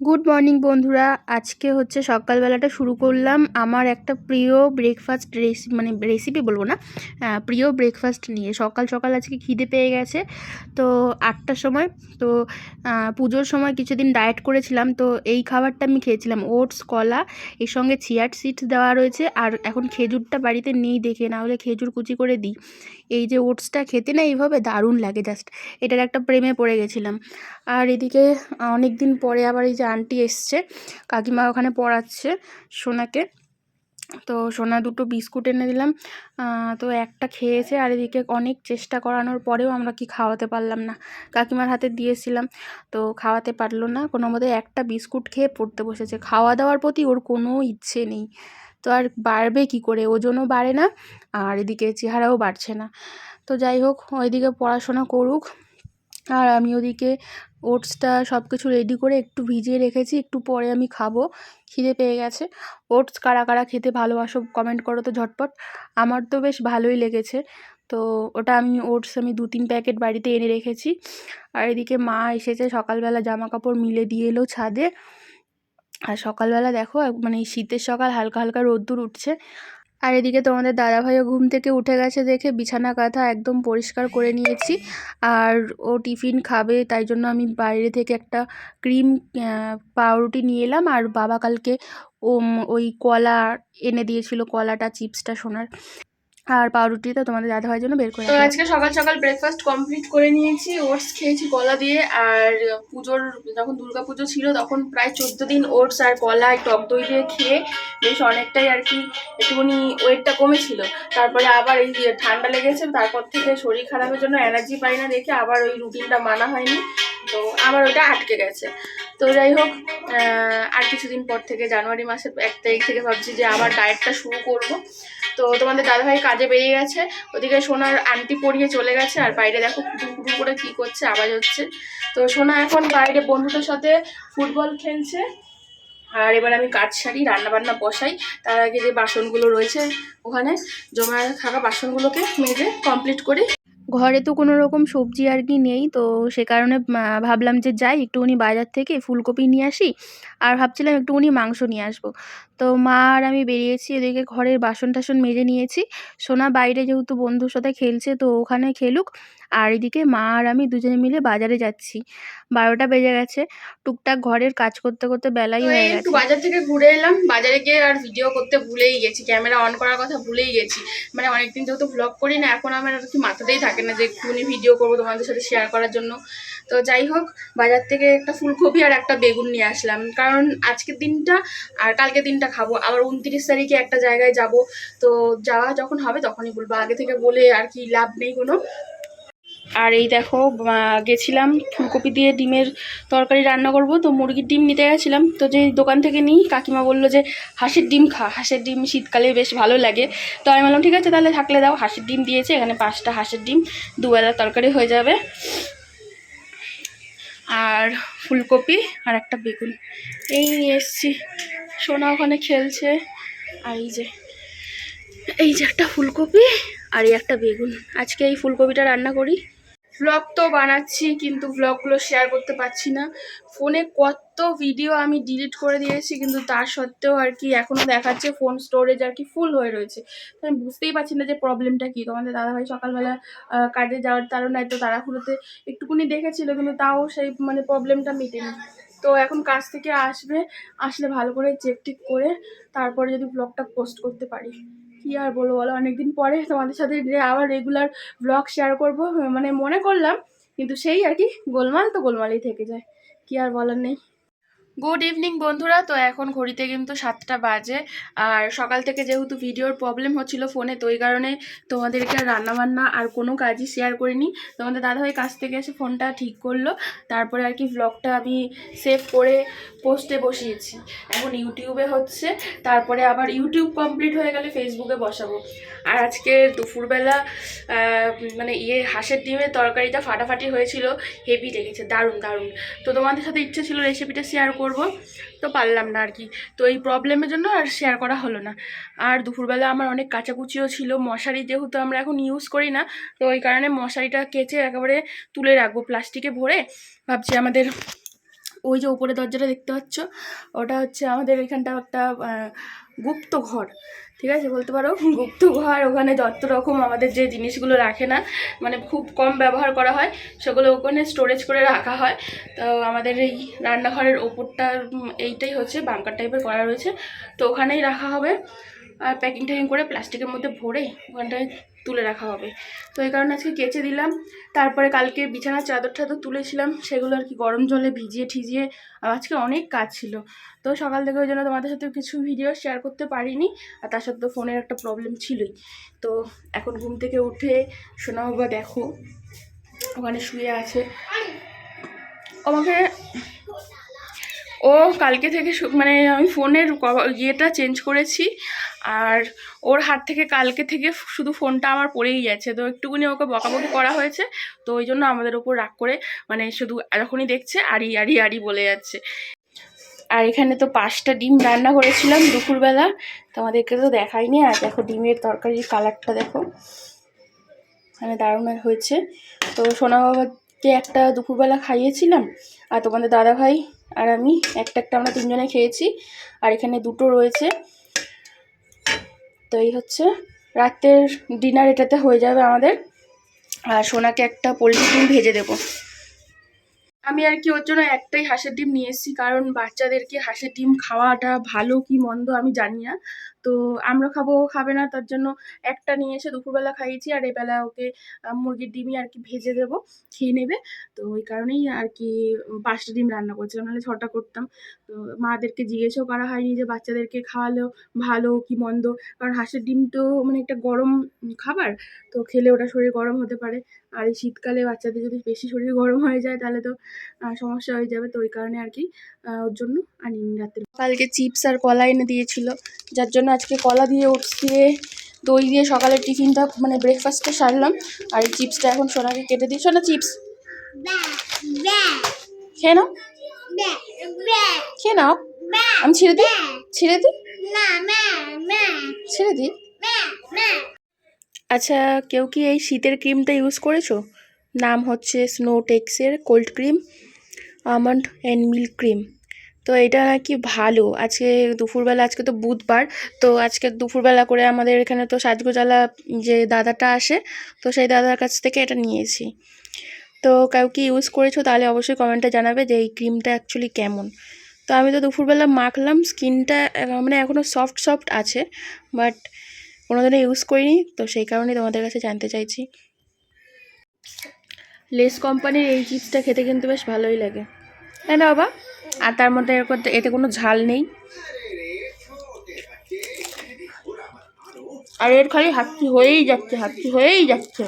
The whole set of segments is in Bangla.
গুড মর্নিং বন্ধুরা। আজকে হচ্ছে সকালবেলাটা শুরু করলাম আমার একটা প্রিয় ব্রেকফাস্ট রেসিপি মানে রেসিপি বলব না প্রিয় ব্রেকফাস্ট নিয়ে। সকাল সকাল আজকে খিদে পেয়ে গেছে, তো আটটার সময়, তো পুজোর সময় কিছুদিন ডায়েট করেছিলাম, তো এই খাবারটা আমি খেয়েছিলাম। ওটস কলা, এর সঙ্গে চিয়ার সিডস দেওয়া রয়েছে, আর এখন খেজুরটা বাড়িতে নেই দেখে, না হলে খেজুর কুচি করে দিই। এই যে ওটসটা খেতে না এইভাবে দারুণ লাগে জাস্ট এটার একটা প্রেমে পড়ে গেছিলাম। আর এদিকে অনেক দিন পরে আবার এই যে আন্টি এসছে, কাকিমা ওখানে পড়াচ্ছে সোনাকে। তো সোনা দুটো বিস্কুট এনে দিলাম তো একটা খেয়েছে আর এদিকে অনেক চেষ্টা করানোর পরেও আমরা কি খাওয়াতে পারলাম না। কাকিমার হাতে দিয়েছিলাম, তো খাওয়াতে পারল না, কোনো মতে একটা বিস্কুট খেয়ে পড়তে বসেছে। খাওয়া দাওয়ার প্রতি ওর কোনো ইচ্ছে নেই, তো আর বাড়বে কি করে? ওজনও বাড়ে না, আর এদিকে চেহারাও বাড়ছে না। তো যাই হোক, ওইদিকে পড়াশোনা করুক, আর আমি ওদিকে ওটসটা সব কিছু রেডি করে একটু ভিজিয়ে রেখেছি, একটু পরে আমি খাব, খিদে পেয়ে গেছে। ওটস কারা কারা খেতে ভালোবাসো কমেন্ট করো তো ঝটপট। আমার তো বেশ ভালোই লেগেছে। তো ওটা আমি ওটস আমি দু তিন প্যাকেট বাড়িতে এনে রেখেছি। আর এদিকে মা এসেছে, সকালবেলা জামা কাপড় মিলে দিয়ে এলো ছাদে। আর সকালবেলা দেখো মানে শীতের সকাল হালকা হালকা রোদ্দুর উঠছে। আর এদিকে তোমাদের দাদাভাইও ঘুম থেকে উঠে গেছে দেখে বিছানা কাঁথা একদম পরিষ্কার করে নিয়েছি। আর ও টিফিন খাবে, তাই জন্য আমি বাইরে থেকে একটা ক্রিম পাউরুটি নিয়ে এলাম। আর বাবা কালকে ওই কলা এনে দিয়েছিল, কলাটা, চিপসটা, সোনার। আর পাউরুটিটা তোমাদের দাদাভাইয়ের জন্য বের করে আজকে সকাল সকাল ব্রেকফাস্ট কমপ্লিট করে নিয়েছি ওটস খেয়েছি কলা দিয়ে আর পুজোর যখন দুর্গা পুজো ছিল তখন প্রায় চোদ্দ দিন ওটস আর কলা টক দই দিয়ে খেয়ে বেশ অনেকটাই আর কি একটুখানি ওয়েটটা কমেছিল। তারপরে আবার এই ঠান্ডা লেগেছে তারপর থেকে শরীর খারাপের জন্য এনার্জি পাই না দেখে আবার ওই রুটিনটা মানা হয়নি। তো আবার ওটা আটকে গেছে। তো যাই হোক আর কিছুদিন পর থেকে জানুয়ারি মাসের এক তারিখ থেকে ভাবছি যে আবার ডায়েটটা শুরু করব। তো তোমাদের দাদাভাই কাজে বেরিয়ে গেছে, ওদিকে সোনার আন্টি পরিয়ে চলে গেছে, আর বাইরে দেখো কুটুম করে কি করছে, আওয়াজ হচ্ছে। তো সোনা এখন বাইরে বন্ধুদের সাথে ফুটবল খেলছে, আর এবার আমি কাজ সারি রান্না বান্না বসাই। তার আগে যে বাসনগুলো রয়েছে ওখানে জমা থাকা বাসনগুলোকে মেজে কমপ্লিট করি। ঘরে তো কোনো রকম সবজি আর কি নেই, তো সে কারণে ভাবলাম যে যাই, একটুখানি বাজার থেকে ফুলকপি নিয়ে আসি। আর ভাবছিলাম একটুখানি মাংস নিয়ে আসব। তো মা আর আমি বেরিয়েছি এদিকে ঘরের বাসন টাসন মেজে নিয়েছি। সোনা বাইরে যেহেতু বন্ধুর সাথে খেলছে তো ওখানে খেলুক। আর এদিকে মা আর আমি দুজনে মিলে বাজারে যাচ্ছি। বারোটা বেজে গেছে। টুকটাক ঘরের কাজ করতে করতে বেলাই হয়ে গেছে একটু বাজার থেকে ঘুরে এলাম। বাজারে গিয়ে আর ভিডিও করতে ভুলেই গেছি। ক্যামেরা অন করার কথা ভুলেই গেছি। মানে অনেকদিন যেহেতু ব্লগ করি না এখন আমার আর কি মাথাতেই থাকে না যে একটুখানি ভিডিও করব তোমাদের সাথে শেয়ার করার জন্য। তো যাই হোক, বাজার থেকে একটা ফুলকপি আর একটা বেগুন নিয়ে আসলাম। কারণ আজকের দিনটা আর কালকে দিনটা খাব। আবার উনত্রিশ তারিখে একটা জায়গায় যাব। তো যাওয়া যখন হবে তখনই বলব। আগে থেকে বলে আর কি লাভ নেই কোনো। আর এই দেখো গেছিলাম ফুলকপি দিয়ে ডিমের তরকারি রান্না করব। তো মুরগির ডিম নিতে গেছিলাম। তো যে দোকান থেকে নিই, কাকিমা বলল যে, হাঁসের ডিম খা। হাঁসের ডিম শীতকালে বেশ ভালো লাগে। তো আমি বললাম, ঠিক আছে, তাহলে থাকলে দাও। হাঁসের ডিম দিয়েছে, এখানে পাঁচটা হাঁসের ডিম। দুবেলা তরকারি হয়ে যাবে। আর ফুলকপি আর একটা বেগুন। এই নিয়ে এসছি। সোনা ওখানে খেলছে। আর এই যে এই যে একটা ফুলকপি আর এই একটা বেগুন। আজকে এই ফুলকপিটা রান্না করি। ভ্লগ তো বানাচ্ছি, কিন্তু ভ্লগগুলো শেয়ার করতে পারছি না। ফোনে কত ভিডিও আমি ডিলিট করে দিয়েছি, কিন্তু তার সত্ত্বেও আর কি এখনও দেখাচ্ছে ফোন স্টোরেজ আর কি ফুল হয়ে রয়েছে। তো আমি বুঝতেই পারছি না যে প্রবলেমটা কী। তোমাদের দাদাভাই সকালবেলা কাজে যাওয়ার তাড়নায় তো তাড়াহুড়োতে একটুকুনি দেখেছিল, কিন্তু তাও সেই মানে প্রবলেমটা মেটেনি। তো এখন কাজ থেকে আসবে, আসলে ভালো করে চেক টিক করে তারপরে যদি ব্লগটা পোস্ট করতে পারি। কি আর বলব বলো? অনেকদিন পরে তোমাদের সাথে আবার রেগুলার ব্লগ শেয়ার করব। মানে মনে করলাম, কিন্তু সেই আর কি গোলমাল তো গোলমালই থেকে যায়। কি আর বলার নেই। গুড ইভিনিং বন্ধুরা। তো এখন ঘড়িতে কিন্তু সাতটা বাজে। আর সকাল থেকে যেহেতু ভিডিওর প্রবলেম হচ্ছিল ফোনে তো ওই কারণে তোমাদেরকে রান্নাবান্না আর কোনো কাজই শেয়ার করিনি। তোমাদের দাদাভাই কাছ থেকে এসে ফোনটা ঠিক করল। তারপরে আর কি ব্লগটা আমি সেভ করে পোস্টে বসিয়েছি। এখন ইউটিউবে হচ্ছে। তারপরে আবার ইউটিউব কমপ্লিট হয়ে গেলে ফেসবুকে বসাবো। আর আজকে দুপুরবেলা মানে ইয়ে হাঁসের ডিমের তরকারিটা ফাটাফাটি হয়েছিল। হেভি লেগেছে। দারুণ দারুণ। তো তোমাদের সাথে ইচ্ছে ছিল রেসিপিটা শেয়ার করব, তো পারলাম না আর কি তো এই প্রবলেমের জন্য আর শেয়ার করা হলো না। আর দুপুরবেলা আমার অনেক কাচাকুচিও ছিল, মশারি যেহেতু আমরা এখন ইউজ করি না, তো ওই কারণে মশারিটা কেচে একেবারে তুলে রাখব প্লাস্টিকে ভরে। ভাবছি আমাদের ওই যে উপরে দরজাটা দেখতে পাচ্ছ, ওটা হচ্ছে আমাদের এখানটা একটা গুপ্ত ঘর, ঠিক আছে? বলতে পারো? গুপ্ত ঘর, ওখানে যত রকম আমাদের যে জিনিসগুলো রাখে না মানে খুব কম ব্যবহার করা হয়, সেগুলো ওখানে স্টোরেজ করে রাখা হয়। তো আমাদের এই রান্নাঘরের ওপরটা এইটাই হচ্ছে বাঙ্কার টাইপের করা রয়েছে। তো ওখানেই রাখা হবে। আর প্যাকিং ট্যাকিং করে প্লাস্টিকের মধ্যে ভরে ওখানটায় তুলে রাখা হবে। তো এই কারণে আজকে কেচে দিলাম। তারপরে কালকে বিছানার চাদর টাদর তুলেছিলাম। সেগুলো আর কি গরম জলে ভিজিয়ে ঠিজিয়ে আজকে অনেক কাজ ছিল। তো সকাল থেকে ওই জন্য তোমাদের সাথে কিছু ভিডিও শেয়ার করতে পারিনি। আর তার সাথে তো ফোনের একটা প্রবলেম ছিলই। তো এখন ঘুম থেকে উঠে সোনা বাবা দেখো, ওখানে শুয়ে আছে। আমাকে ও কালকে থেকে মানে আমি ফোনের ইয়েটা চেঞ্জ করেছি। আর ওর হাত থেকে, কালকে থেকে শুধু ফোনটা আমার পড়েই যাচ্ছে। তো একটুকুনি ওকে বকাবকি করা হয়েছে, তো ওই জন্য আমাদের ওপর রাগ করে মানে শুধু যখনই দেখছে, আড়ি আড়ি আড়ি বলে যাচ্ছে। আর এখানে তো পাঁচটা ডিম রান্না করেছিলাম দুপুরবেলা তোমাদেরকে তো দেখাইনি আর দেখো ডিমের তরকারির কালারটা দেখো মানে দারুণ হয়েছে। তো সোনা বাবাকে একটা দুপুরবেলা খাইয়েছিলাম, আর তোমাদের দাদা ভাই আর আমি একটা একটা আমরা তিনজনে খেয়েছি। আর এখানে দুটো রয়েছে তো এই হচ্ছে রাতের ডিনার এটাতে হয়ে যাবে আমাদের। আর সোনাকে একটা পোলট্রি ডিম ভেজে দেবো। আমি আর কি ওর জন্য একটাই হাঁসের ডিম নিয়ে এসেছি, কারণ বাচ্চাদেরকে হাঁসের ডিম খাওয়াটা ভালো কি মন্দ আমি জানি না। তো আমরা খাব, ও খাবে না, তার জন্য একটা নিয়ে এসে দুপুরবেলা খাইয়েছি আর এবেলা ওকে মুরগির ডিমই আর কি ভেজে দেবো, খেয়ে নেবে। তো ওই কারণেই আর কি পাঁচটা ডিম রান্না করছিলাম, নাহলে ছটা করতাম। তো মাদেরকে জিজ্ঞেসও করা হয়নি যে বাচ্চাদেরকে খাওয়ালেও ভালো কি মন্দ, কারণ হাঁসের ডিম তো মানে একটা গরম খাবার, তো খেলে ওটা শরীর গরম হতে পারে। আর এই শীতকালে বাচ্চাদের যদি বেশি শরীর গরম হয়ে যায় তাহলে তো সমস্যা হয়ে যাবে। তো ওই কারণে আর কি ওর জন্য আনিনি রাত্রে। কালকে চিপস আর কলা এনে দিয়েছিল। যার জন্য আজকে কলা দিয়ে ওটস দিয়ে দই দিয়ে সকালের টিফিনটা মানে ব্রেকফাস্টটা সারলাম। আর এই চিপসটা এখন সোনাকে কেটে দিই। সোনা চিপস। খেয়ে নাও। খেয়ে নাও। আমি ছেড়ে দিই? ছেড়ে দিই? ছেড়ে দিই? আচ্ছা কেউ কি এই শীতের ক্রিমটা ইউজ করেছ? নাম হচ্ছে snow টেক্সের cold cream almond and milk cream তো এটা নাকি ভালো। আজকে দুপুরবেলা, আজকে তো বুধবার, তো আজকে দুপুরবেলা করে আমাদের এখানে তো সাজগোজালা যে দাদাটা আসে, তো সেই দাদার কাছ থেকে এটা নিয়েছি। তো কেউ কি ইউজ করেছ তাহলে অবশ্যই কমেন্টে জানাবে যে এই ক্রিমটা অ্যাকচুয়ালি কেমন। তো আমি তো দুপুরবেলা মাখলাম, স্কিনটা মানে এখনও সফট সফট আছে বাট কোনোদিনও ইউজ করিনি, তো সেই কারণেই তোমাদের কাছে জানতে চাইছি। লেস কোম্পানির এই চিপসটা খেতে কিন্তু বেশ ভালোই লাগে। তাই না বাবা, আর তার মধ্যে এতে কোনো ঝাল নেই। আর এর খালি হাঁচি হয়েই যাচ্ছে হাতটি হয়েই যাচ্ছে।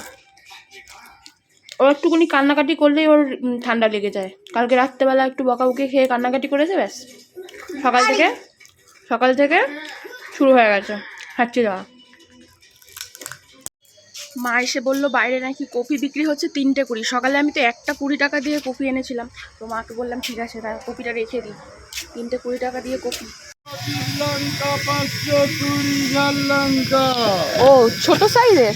ও একটুখানি কান্নাকাটি করলেই ওর ঠান্ডা লেগে যায়। কালকে রাত্রেবেলা একটু বকাবকি খেয়ে কান্নাকাটি করেছে, ব্যাস। সকাল থেকে সকাল থেকে শুরু হয়ে গেছে। হাঁচি দেওয়া মা এসে বলল বাইরে নাকি কফি বিক্রি হচ্ছে তিনটে কুড়ি। সকালে আমি তো একটা কুড়ি টাকা দিয়ে কফি এনেছিলাম। তো মাকে বললাম ঠিক আছে তার কপিটা রেখে দিই। তিনটে কুড়ি টাকা দিয়ে কফি। লঙ্কা পাঁচশো কুড়ি ও ছোট সাইজের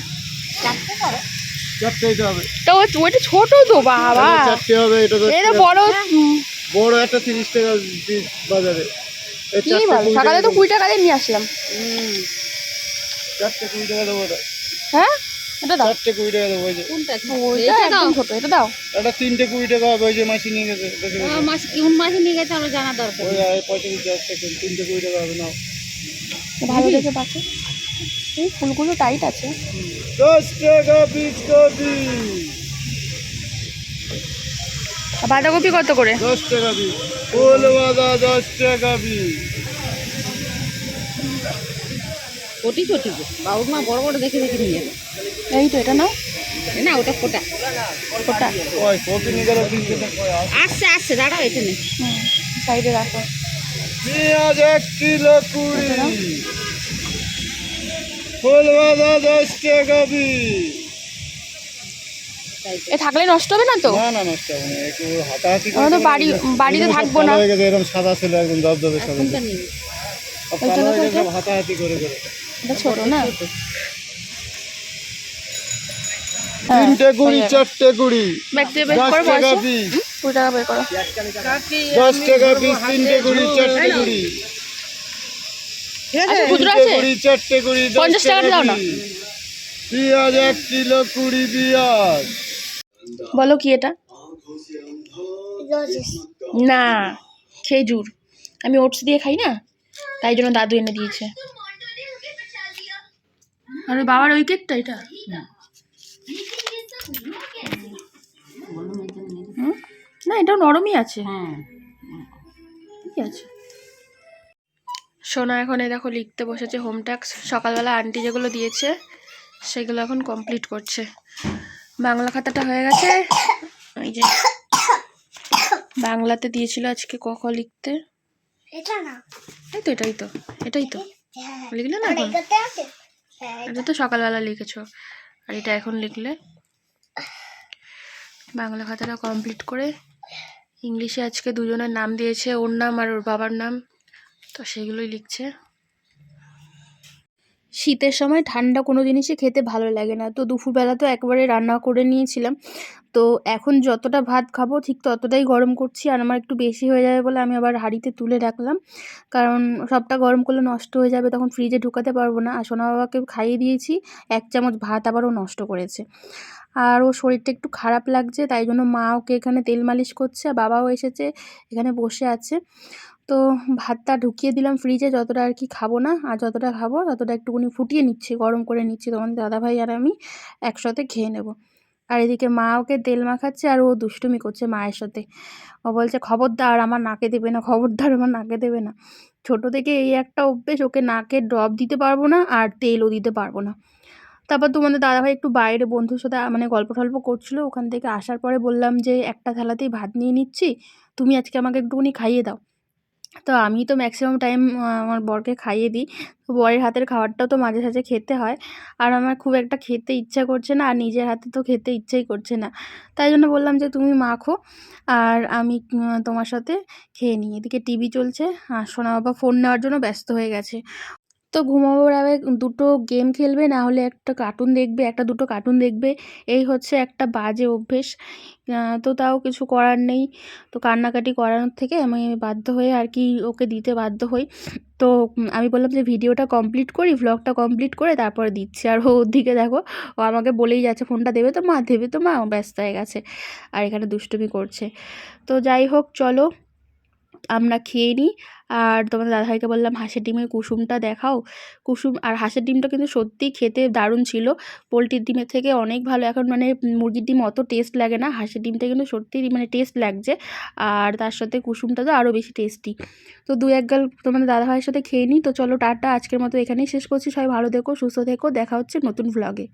তো ওইটা ছোট তো বাবা। এটা হবে এটা তো এটা বড় বড় একটা তিরিশ টাকা বাজারে। সকালে তো কুড়ি টাকা দিয়ে নিয়ে আসলাম। হুম, চারটে কুড়ি টাকা দেবো হ্যাঁ? এটা দাও। চারটে কুড়ি টাকা দেবো ওই যে। ওইটা একদম ছোট এটা দাও। এটা তিনটে কুড়ি টাকা হবে ওই যে মাসি নিয়ে গেছে কোন মাসে নিয়ে গেছে আমরা জানা দরকার ওই আয় পঁয়ত্রিশ তিনটে কুড়ি টাকা হবে না ভালো দেখে পাচ্ছে? এই ফুলগুলো টাইট আছে। দশ টাকা পিস কপি। বাঁধাকপি কত করে? দশ টাকা পিস ফুল বাঁধা দশ টাকা পিস কোটি কোটি বাবুর মা বড় বড় দেখে দেখে নিয়ে যাবে এই তো এটা না না ওটা কোটা আসছে আসছে দাঁড়াও এখানে। হুম সাইডে রাখো। পেঁয়াজ এক কিলো কুড়ি। ফুল বাঁধা দশ টাকা পিস এ থাকলে নষ্ট হবে না তো? না না নষ্ট হবে না। একটু হাতাহাতি তো বাড়ি বাড়িতে থাকব না। হয়ে গেছে এরকম সাদা ছিল একদম দবদবে সাদা হাতাহাতি করে করে। এটা ছোট না? হ্যাঁ তিনটে কুড়ি চারটে বের দশ টাকা পিস। কুড়ি টাকা বের করো। দশ টাকা পিস তিনটে কুড়ি চারটে দশ। পেঁয়াজ এক কিলো কুড়ি পেঁয়াজ। বলো কি এটা? না খেজুর। আমি ওটস দিয়ে খাই না? তাই জন্য দাদু এনে দিয়েছে। আরে বাবার ওই কেকটা এটা হুম? না এটাও নরমই আছে। ঠিকই আছে। সোনা এখন এই দেখো লিখতে বসেছে হোম ট্যাক্স সকালবেলা আন্টি যেগুলো দিয়েছে সেগুলো এখন কমপ্লিট করছে। বাংলা খাতাটা হয়ে গেছে। এই যে বাংলাতে দিয়েছিল আজকে ক খ লিখতে। এটা না। এই তো এটাই তো এটাই তো। হ্যাঁ। লিখলে না হ্যাঁ এটা তো সকালবেলা লিখেছ। আর এটা এখন লিখলে? বাংলা খাতাটা কমপ্লিট করে ইংলিশে আজকে দুজনের নাম দিয়েছে ওর নাম আর ওর বাবার নাম তো সেগুলোই লিখছে। শীতের সময় ঠান্ডা কোনো জিনিসই খেতে ভালো লাগে না। তো দুপুরবেলা তো একবারে রান্না করে নিয়েছিলাম। তো এখন যতটা ভাত খাব ঠিক ততটাই গরম করছি আর আমার একটু বেশি হয়ে যাবে বলে আমি আবার হাঁড়িতে তুলে রাখলাম। কারণ সবটা গরম করলে নষ্ট হয়ে যাবে তখন ফ্রিজে ঢুকাতে পারব না। আর সোনা বাবাকে খাইয়ে দিয়েছি, এক চামচ ভাত আবারও নষ্ট করেছে। আর ওর শরীরটা একটু খারাপ লাগছে, তাই জন্য মা ওকে এখানে তেল মালিশ করছে, আর বাবাও এসেছে, এখানে বসে আছে। তো ভাতটা ঢুকিয়ে দিলাম ফ্রিজে যতটা আর কি খাব না, আর যতটা খাব ততটা একটুখানি ফুটিয়ে নিচ্ছি, গরম করে নিচ্ছি। তোমাদের দাদাভাই আর আমি একসাথে খেয়ে নেব। আর এদিকে মা ওকে তেল মাখাচ্ছে আর ও দুষ্টুমি করছে মায়ের সাথে। ও বলছে, খবরদার, আমার নাকে দেবে না, খবরদার, আমার নাকে দেবে না। ছোট থেকে এই একটা অভ্যেস, ওকে নাকে ড্রপ দিতে পারব না আর তেলও দিতে পারব না। তারপর তোমাদের দাদাভাই একটু বাইরে বন্ধুর সাথে মানে গল্প টল্প করছিল। ওখান থেকে আসার পরে বললাম যে, একটা থালাতেই ভাত নিয়ে নিচ্ছি। তুমি আজকে আমাকে একটুখানি খাইয়ে দাও। তো আমি তো ম্যাক্সিমাম টাইম আমার বরকে খাইয়ে দিই। তো বরের হাতের খাবারটাও তো মাঝে সাঝে খেতে হয়। আর আমার খুব একটা খেতে ইচ্ছা করছে না, আর নিজের হাতে তো খেতে ইচ্ছেই করছে না। তাই জন্য বললাম যে, তুমি মাখো, আর আমি তোমার সাথে খেয়ে নিই। এদিকে টিভি চলছে, আর সোনা বাবা ফোন নেওয়ার জন্য ব্যস্ত হয়ে গেছে। তো ঘুমাবার আগে দুটো গেম খেলবে, না হলে একটা কার্টুন দেখবে, একটা দুটো কার্টুন দেখবে। এই হচ্ছে একটা বাজে অভ্যেস। তো তাও কিছু করার নেই। তো কান্নাকাটি করানোর থেকে আমি বাধ্য হয়ে আর কি ওকে দিতে বাধ্য হই। তো আমি বললাম যে ভিডিওটা কমপ্লিট করি ভ্লগটা কমপ্লিট করে তারপরে দিচ্ছি। আর ওর দিকে দেখো, ও আমাকে বলেই যাচ্ছে, ফোনটা দেবে তো মা? দেবে তো মা ব্যস্ত হয়ে গেছে। আর এখানে দুষ্টুমি করছে। তো যাই হোক, চলো আমরা খেয়ে নিই। আর তোমাদের দাদাভাইকে বললাম, হাঁসের ডিমের কুসুমটা দেখাও। কুসুম আর হাঁসের ডিমটা কিন্তু সত্যিই খেতে দারুণ ছিল। পোলট্রির ডিমের থেকে অনেক ভালো। এখন মানে মুরগির ডিম অত টেস্ট লাগে না। হাঁসের ডিমটা কিন্তু সত্যিই মানে টেস্ট লাগছে। আর তার সাথে কুসুমটা তো আরও বেশি টেস্টি। তো দু এক গাল তোমাদের দাদাভাইয়ের সাথে খেয়ে নিই। তো চলো টাটা। আজকের মতো এখানেই শেষ করছি। সবাই ভালো থেকো, সুস্থ থেকো। দেখা হচ্ছে নতুন ভ্লগে